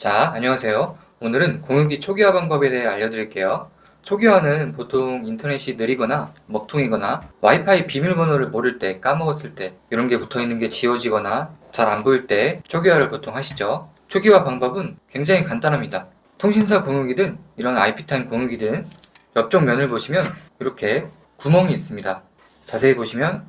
자, 안녕하세요. 오늘은 공유기 초기화 방법에 대해 알려드릴게요. 초기화는 보통 인터넷이 느리거나 먹통이거나 와이파이 비밀번호를 모를 때 까먹었을 때 이런 게 붙어 있는 게 지워지거나 잘 안 보일 때 초기화를 보통 하시죠. 초기화 방법은 굉장히 간단합니다. 통신사 공유기든 이런 IP타임 공유기든 옆쪽 면을 보시면 이렇게 구멍이 있습니다. 자세히 보시면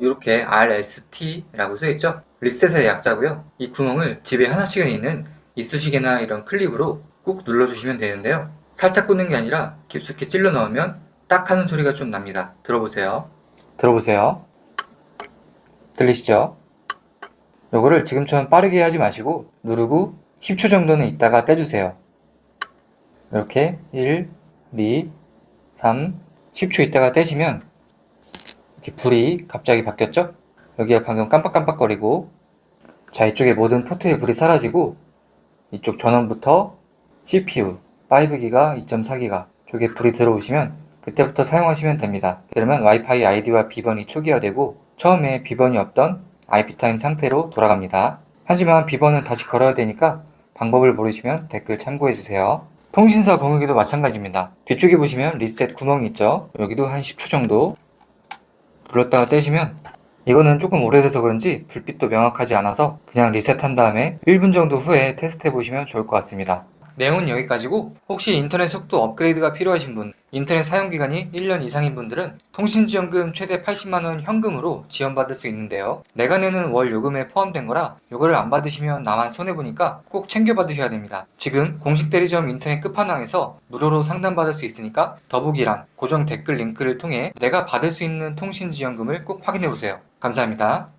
이렇게 RST라고 써있죠? 리셋의 약자고요. 이 구멍을 집에 하나씩은 있는 이쑤시개나 이런 클립으로 꾹 눌러주시면 되는데요. 살짝 꽂는 게 아니라 깊숙이 찔러 넣으면 딱 하는 소리가 좀 납니다. 들어보세요. 들어보세요. 들리시죠? 요거를 지금처럼 빠르게 하지 마시고 누르고 10초 정도는 있다가 떼주세요. 이렇게 1, 2, 3, 10초 있다가 떼시면 이렇게 불이 갑자기 바뀌었죠? 여기가 방금 깜빡깜빡거리고 자 이쪽에 모든 포트의 불이 사라지고 이쪽 전원부터 CPU 5기가 2.4기가 쪽에 불이 들어오시면 그때부터 사용하시면 됩니다. 그러면 와이파이 아이디와 비번이 초기화되고 처음에 비번이 없던 IP타임 상태로 돌아갑니다. 하지만 비번은 다시 걸어야 되니까 방법을 모르시면 댓글 참고해주세요. 통신사 공유기도 마찬가지입니다. 뒤쪽에 보시면 리셋 구멍이 있죠. 여기도 한 10초 정도 눌렀다가 떼시면 이거는 조금 오래돼서 그런지 불빛도 명확하지 않아서 그냥 리셋한 다음에 1분 정도 후에 테스트 해보시면 좋을 것 같습니다. 내용은 여기까지고 혹시 인터넷 속도 업그레이드가 필요하신 분, 인터넷 사용 기간이 1년 이상인 분들은 통신지원금 최대 80만 원 현금으로 지원받을 수 있는데요. 내가 내는 월 요금에 포함된 거라 이거를 안 받으시면 나만 손해 보니까 꼭 챙겨 받으셔야 됩니다. 지금 공식 대리점 인터넷 끝판왕에서 무료로 상담받을 수 있으니까 더보기란 고정 댓글 링크를 통해 내가 받을 수 있는 통신지원금을 꼭 확인해 보세요. 감사합니다.